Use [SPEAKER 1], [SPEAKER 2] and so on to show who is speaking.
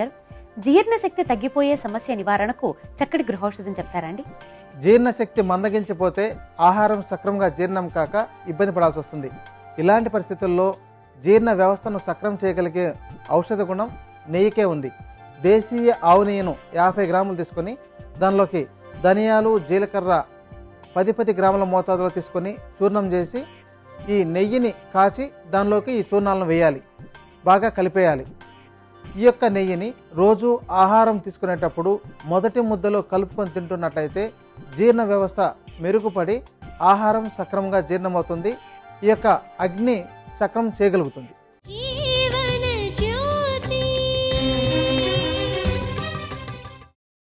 [SPEAKER 1] గారు జీర్ణశక్తి తగ్గిపోయే సమస్య నివారణకు చక్కటి గృహౌషధం చెప్తారండి
[SPEAKER 2] జీర్ణశక్తి మందగించిపోతే ఆహారం సక్రమంగా జీర్ణం కాక ఇబ్బంది పడాల్సి వస్తుంది. ఇలాంటి పరిస్థితుల్లో జీర్ణ వ్యవస్థను సక్రమం చేయగలిగే ఔషధ గుణం నెయ్యికే ఉంది. దేశీయ ఆవు నెయ్యిను యాభై గ్రాములు తీసుకొని దానిలోకి ధనియాలు జీలకర్ర పది పది గ్రాముల మోతాదులో తీసుకొని చూర్ణం చేసి ఈ నెయ్యిని కాచి దానిలోకి ఈ చూర్ణాలను వేయాలి. బాగా కలిపేయాలి. ఈ యొక్క నెయ్యిని రోజు ఆహారం తీసుకునేటప్పుడు మొదటి ముద్దలో కలుపుకొని తింటున్నట్లయితే జీర్ణ వ్యవస్థ మెరుగుపడి ఆహారం సక్రమంగా జీర్ణమవుతుంది. ఈ యొక్క అగ్ని సక్రమం చేయగలుగుతుంది.